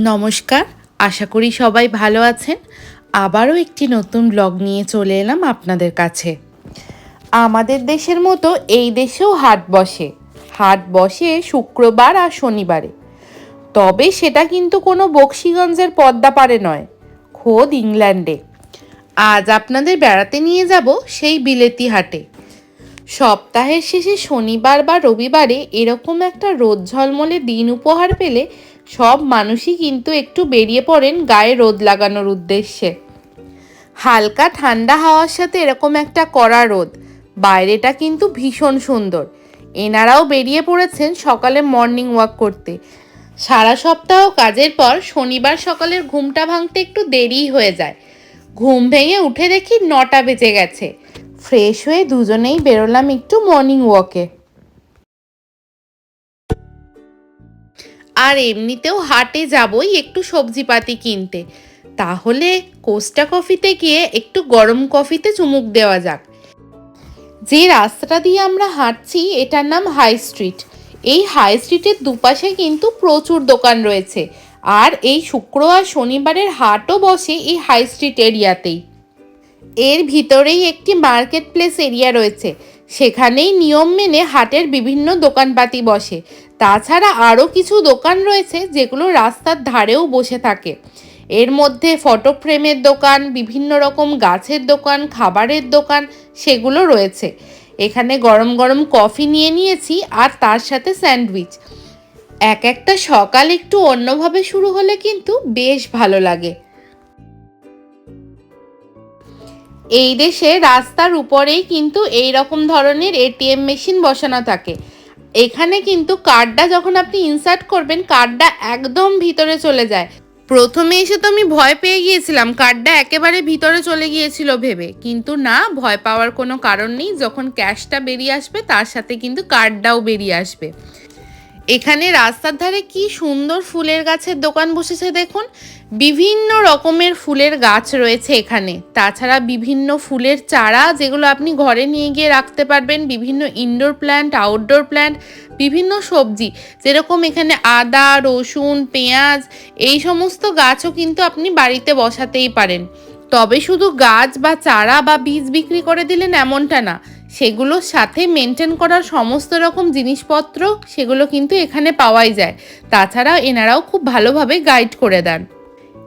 নমস্কার, আশা করি সবাই ভালো আছেন। আবারও একটি নতুন ব্লগ নিয়ে চলে এলাম আপনাদের কাছে। আমাদের দেশের মতো এই দেশেও হাট বসে। হাট বসে শুক্রবার আর শনিবারে। তবে সেটা কিন্তু কোনো বক্সিগঞ্জের পদ্মাপাড়ে নয়, খোদ ইংল্যান্ডে। আজ আপনাদের বেড়াতে নিয়ে যাব সেই বিলেতি হাটে। সপ্তাহের শেষে শনিবার বা রবিবারে এরকম একটা রোদ ঝলমলে দিন উপহার পেলে সব মানুষই কিন্তু একটু বেরিয়ে পড়েন গায়ে রোদ লাগানোর উদ্দেশ্যে। হালকা ঠান্ডা হাওয়ার সাথে এরকম একটা কড়া রোদ। বাইরেটা কিন্তু ভীষণ সুন্দর। এনারাও বেরিয়ে পড়েছেন সকালে মর্নিং ওয়াক করতে। সারা সপ্তাহ কাজের পর শনিবার সকালের ঘুমটা ভাঙতে একটু দেরিই হয়ে যায়। ঘুম ভেঙে উঠে দেখি নটা বেজে গেছে। ফ্রেশ হয়ে দুজনেই বেরোলাম একটু মর্নিং ওয়াকে আর এমনিতেও হাটে যাবই একটু সবজিপাতি কিনতে। তাহলে কোস্টা কফিতে গিয়ে একটু গরম কফিতে চুমুক দেওয়া যাক। যে রাস্তাটা দিয়ে আমরা হাঁটছি, এটার নাম হাই স্ট্রিট। এই হাই স্ট্রিটের দুপাশে কিন্তু প্রচুর দোকান রয়েছে। আর এই শুক্র আর শনিবারের হাটও বসে এই হাই স্ট্রিট এরিয়াতেই। এর ভিতরেই একটি মার্কেট প্লেস এরিয়া রয়েছে। সেখানেই নিয়ম মেনে হাটের বিভিন্ন দোকানপাতি বসে। তাছাড়া আরও কিছু দোকান রয়েছে যেগুলো রাস্তার ধারেও বসে থাকে। এর মধ্যে ফটো ফ্রেমের দোকান, বিভিন্ন রকম গাছের দোকান, খাবারের দোকান সেগুলো রয়েছে। এখানে গরম গরম কফি নিয়ে নিয়েছি আর তার সাথে স্যান্ডউইচ। এক একটা সকাল একটু অন্যভাবে শুরু হলে কিন্তু বেশ ভালো লাগে। এই দেশে রাস্তার উপরেই কিন্তু এই রকম ধরনের এটিএম মেশিন বসানো থাকে। এখানে কিন্তু কার্ডটা যখন আপনি ইনসার্ট করবেন, কার্ডটা একদম ভিতরে চলে যায়। প্রথমে এসে তো আমি ভয় পেয়ে গিয়েছিলাম, কার্ডটা একেবারে ভিতরে চলে গিয়েছিল ভেবে। কিন্তু না, ভয় পাওয়ার কোনো কারণ নেই, যখন ক্যাশটা বেরিয়ে আসবে, তার সাথে কিন্তু কার্ডটাও বেরিয়ে আসবে। এখানে রাস্তার ধারে কি সুন্দর ফুলের গাছের দোকান বসেছে দেখুন। বিভিন্ন রকমের ফুলের গাছ রয়েছে এখানে। তাছাড়া বিভিন্ন ফুলের চারা যেগুলো আপনি ঘরে নিয়ে গিয়ে রাখতে পারবেন, বিভিন্ন ইনডোর প্ল্যান্ট আউটডোর প্ল্যান্ট বিভিন্ন সবজি। যেরকম এখানে আদা, রসুন, পেঁয়াজ, এই সমস্ত গাছও কিন্তু আপনি বাড়িতে বসাতেই পারেন। তবে শুধু গাছ বা চারা বা বীজ বিক্রি করে দিলেন এমনটা না। সেগুলোর সাথে মেনটেন করার সমস্ত রকম জিনিসপত্র সেগুলো কিন্তু এখানে পাওয়াই যায়। তাছাড়া এনারাও খুব ভালোভাবে গাইড করে দেন।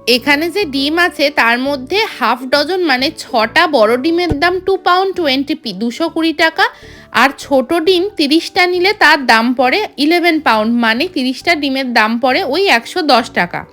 এখানে যে ডিম আছে, তার মধ্যে হাফ ডজন মানে ছটা বড় ডিমের দাম টু পাউন্ড টোয়েন্টি পি দুশো কুড়ি টাকা। আর ছোট ডিম তিরিশটা নিলে তার দাম পড়ে ইলেভেন পাউন্ড মানে তিরিশটা ডিমের দাম পড়ে ওই একশো দশ টাকা।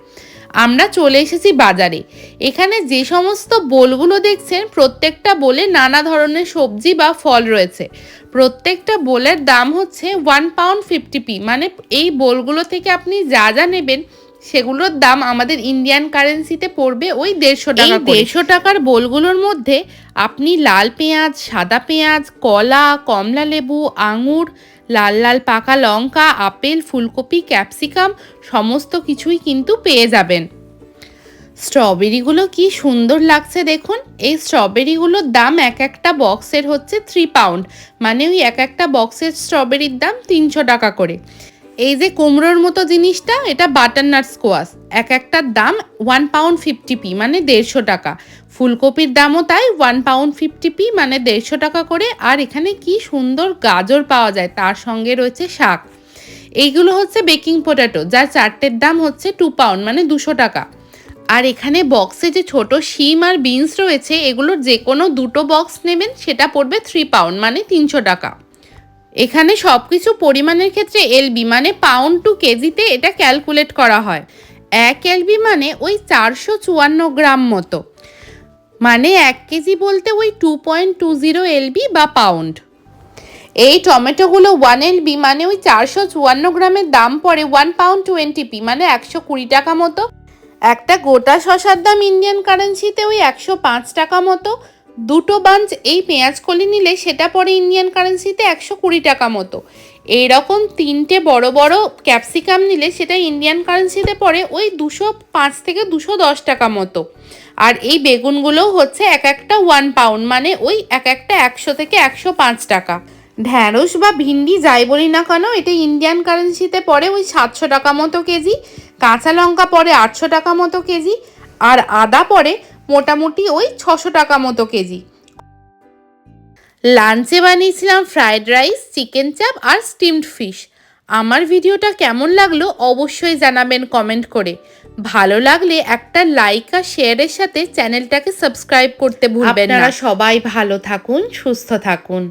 আমরা চলে এসেছি বাজারে। এখানে যে সমস্ত বোলগুলো দেখছেন প্রত্যেকটা বোলে নানা ধরনের সবজি বা ফল রয়েছে। প্রত্যেকটা বোলের দাম হচ্ছে ওয়ান পাউন্ড ফিফটি পি মানে এই বোলগুলো থেকে আপনি যা যা নেবেন সেগুলোর দাম আমাদের ইন্ডিয়ান কারেন্সিতে পড়বে ওই দেড়শো টাকা দেড়শো টাকার বোলগুলোর মধ্যে আপনি লাল পেঁয়াজ সাদা পেঁয়াজ কলা কমলা লেবু আঙুর লাল লাল পাকা লঙ্কা, আপেল, ফুলকপি, ক্যাপসিকাম, সমস্ত কিছুই কিন্তু পেয়ে যাবেন। স্ট্রবেরিগুলো কি সুন্দর লাগছে দেখুন। এই স্ট্রবেরিগুলোর দাম এক একটা বক্সের হচ্ছে থ্রি পাউন্ড মানে ওই এক একটা বক্সের স্ট্রবেরির দাম তিনশো টাকা করে। এই যে কুমড়োর মতো জিনিসটা, এটা বাটারনাট স্কোয়াশ এক একটার দাম ওয়ান পাউন্ড ফিফটি পি মানে দেড়শো টাকা। ফুলকপির দামও তাই ওয়ান পাউন্ড ফিফটি পি মানে দেড়শো টাকা করে। আর এখানে কি সুন্দর গাজর পাওয়া যায়, তার সঙ্গে রয়েছে শাক। এইগুলো হচ্ছে বেকিং পোটাটো যার চারটের দাম হচ্ছে টু পাউন্ড মানে দুশো টাকা। আর এখানে বক্সে যে ছোট শিম আর বিনস রয়েছে, এগুলোর যে কোনো দুটো বক্স নেবেন, সেটা পড়বে থ্রি পাউন্ড মানে তিনশো টাকা। এখানে সব কিছু পরিমাণের ক্ষেত্রে এলবি মানে পাউন্ড টু কেজিতে এটা ক্যালকুলেট করা হয়। এক এলবি মানে ওই চারশো চুয়ান্ন গ্রাম মতো। মানে এক কেজি বলতে ওই two point two zero LB বা পাউন্ড এই টমেটোগুলো ওয়ান এলবি মানে ওই চারশো চুয়ান্ন গ্রামের দাম পড়ে ওয়ান পাউন্ড টোয়েন্টি পি মানে একশো কুড়ি টাকা মতো। একটা গোটা শশার দাম ইন্ডিয়ান কারেন্সিতে ওই একশো পাঁচ টাকা মতো। দুটো বাঞ্চ এই পেঁয়াজ কলি নিলে সেটা পড়ে ইন্ডিয়ান কারেন্সিতে একশো কুড়ি টাকা মতো। এইরকম তিনটে বড় বড় ক্যাপসিকাম নিলে সেটা ইন্ডিয়ান কারেন্সিতে পড়ে ওই দুশো পাঁচ থেকে দুশো দশ টাকা মতো। আর এই বেগুনগুলোও হচ্ছে এক একটা ওয়ান পাউন্ড মানে ওই এক একটা একশো থেকে একশো পাঁচ টাকা। ঢ্যাঁড়স বা ভিন্ডি যাই বলি না কেন, এটা ইন্ডিয়ান কারেন্সিতে পড়ে ওই সাতশো টাকা মতো কেজি, কাঁচা লঙ্কা পড়ে আটশো টাকা মতো কেজি, আর আদা পড়ে মোটামুটি ওই ছশো টাকা মতো কেজি। লাঞ্চে বানিয়েছিলাম ফ্রায়েড রাইস, চিকেন চাপ আর স্টিমড ফিশ। আমার ভিডিওটা কেমন লাগল অবশ্যই জানাবেন কমেন্ট করে। ভালো লাগলে একটা লাইক আর শেয়ারের সাথে চ্যানেলটাকে সাবস্ক্রাইব করতে ভুলবেন না। সবাই ভালো থাকুন, সুস্থ থাকুন।